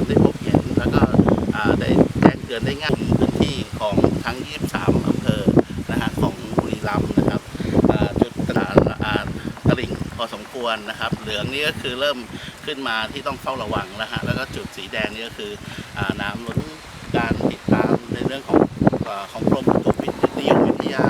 นได้พบเห็น แล้วก็ได้แจ้งเตือนได้ง่ายพื้นที่ของทั้ง 23 อำเภอนะฮะของบุรีรัมย์นะครับจุดตลาดอ่าตลิ่งพอสมควรนะครับ เหลืองนี่ก็คือเริ่มขึ้นมาที่ต้องเฝ้าระวังแล้วฮะแล้วก็จุดสีแดงนี่ก็คืออน้ำล้นการติดตามในเรื่องของอของกรมอุตุนิยมวิทยา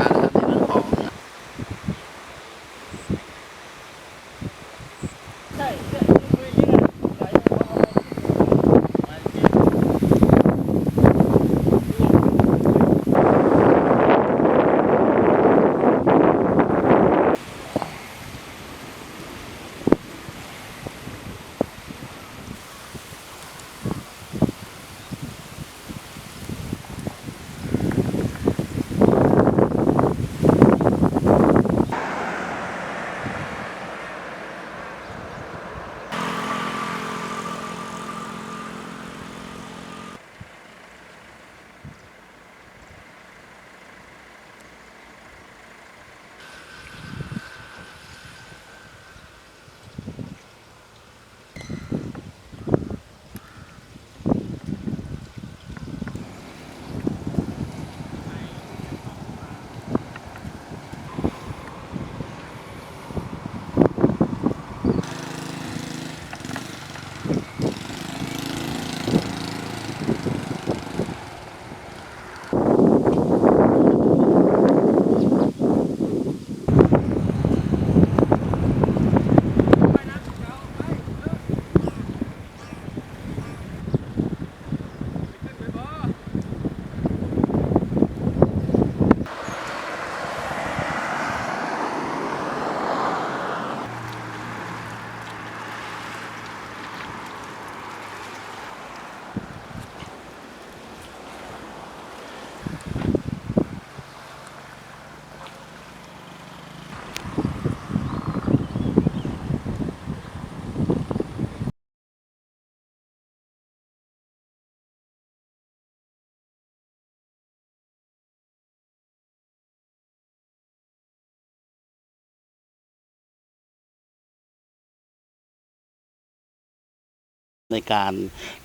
ในการ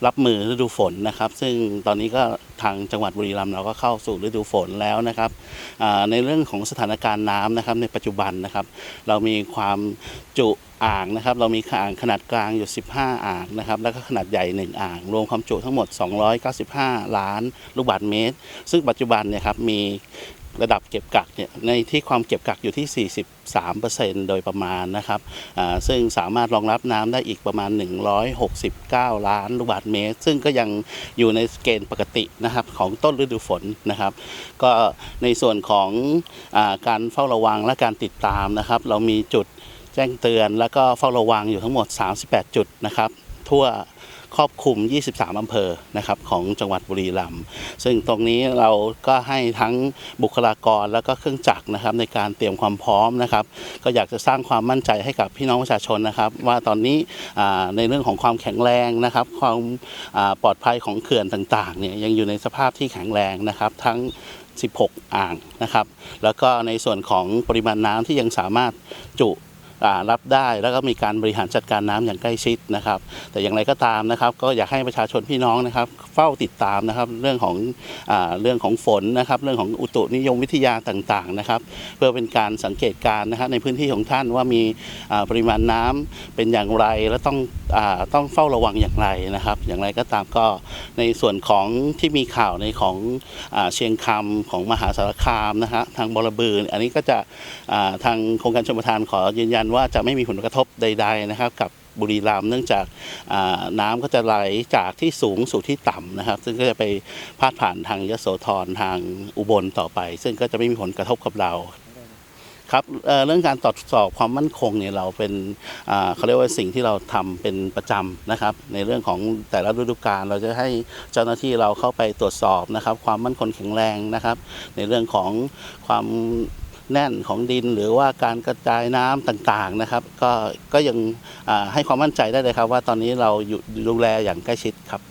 รับมือฤดูฝนนะครับ ซึ่งตอนนี้ก็ทางจังหวัดบุรีรัมย์เราก็เข้าสู่ฤดูฝนแล้วนะครับในเรื่องของสถานการณ์น้ำนะครับในปัจจุบันนะครับ เรามีความจุอ่างนะครับ เรามีอ่างขนาดกลางอยู่ 15 อ่างนะครับ แล้วก็ขนาดใหญ่ 1 อ่าง รวมความจุทั้งหมด 295 ล้านลูกบาศก์เมตร ซึ่งปัจจุบันเนี่ยครับมี ระดับเก็บกักเนี่ยในที่ความเก็บกักอยู่ที่ 43%โดยประมาณนะครับซึ่งสามารถรองรับน้ำได้อีกประมาณ 169 ล้านลูกบาศก์เมตร ซึ่งก็ยังอยู่ในเกณฑ์ปกตินะครับของต้นฤดูฝนนะครับ ก็ในส่วนของอการเฝ้าระวังและการติดตามนะครับ เรามีจุดแจ้งเตือน แล้วก็เฝ้าระวังอยู่ทั้งหมด 38 จุดนะครับ ทั่ว ครอบคลุม 23 อำเภอนะครับของจังหวัดบุรีรัมย์ซึ่งตรงนี้เราก็ให้ทั้งบุคลากรแล้วก็เครื่องจักรนะครับในการเตรียมความพร้อมนะครับ ก็อยากจะสร้างความมั่นใจให้กับพี่น้องประชาชนนะครับ ว่าตอนนี้ในเรื่องของความแข็งแรงนะครับ ความปลอดภัยของเขื่อนต่างๆเนี่ยยังอยู่ในสภาพที่แข็งแรงนะครับทั้ง16 อ่างนะครับ แล้วก็ในส่วนของปริมาณน้ำที่ยังสามารถจุ รับได้ แล้วก็มีการบริหารจัดการน้ำอย่างใกล้ชิดนะครับ แต่อย่างไรก็ตามนะครับ ก็อยากให้ประชาชนพี่น้องนะครับ เฝ้าติดตามนะครับเรื่องของอเรื่องของฝนนะครับ เรื่องของอุตุนิยมวิทยาต่างๆนะครับ เพื่อเป็นการสังเกตการณ์นะครับในพื้นที่ของท่านว่ามีปริมาณน้ำเป็นอย่างไรและต้องอต้องเฝ้าระวังอย่างไรนะครับ อย่างไรก็ตามก็ในส่วนของที่มีข่าวในของอเชียงคำของมหาสารคามนะฮะทางบรบืออันนี้ก็จะทางโครงการชมประทานขอยืนยันว่าจะไม่มีผลกระทบใด ๆ นะครับ กับบุรีรัมย์เนื่องจากน้ำก็จะไหลจากที่สูงสู่ที่ต่ำนะครับ ซึ่งก็จะไปพาดผ่านทางยโสธรทางอุบลต่อไป ซึ่งก็จะไม่มีผลกระทบกับเราครับเเรื่องการตรวจสอบความมั่นคงเนี่ยเราเป็นเขาเรียกว่าสิ่งที่เราทำเป็นประจำนะครับ ในเรื่องของแต่ละฤดูกาลเราจะให้เจ้าหน้าที่เราเข้าไปตรวจสอบนะครับ ความมั่นคงแข็งแรงนะครับ ในเรื่องของความ แน่นของดิน หรือว่าการกระจายน้ำต่างๆนะครับ ก็ก็ยังให้ความมั่นใจได้เลยครับ ว่าตอนนี้เราอยู่ดูแลอย่างใกล้ชิดครับ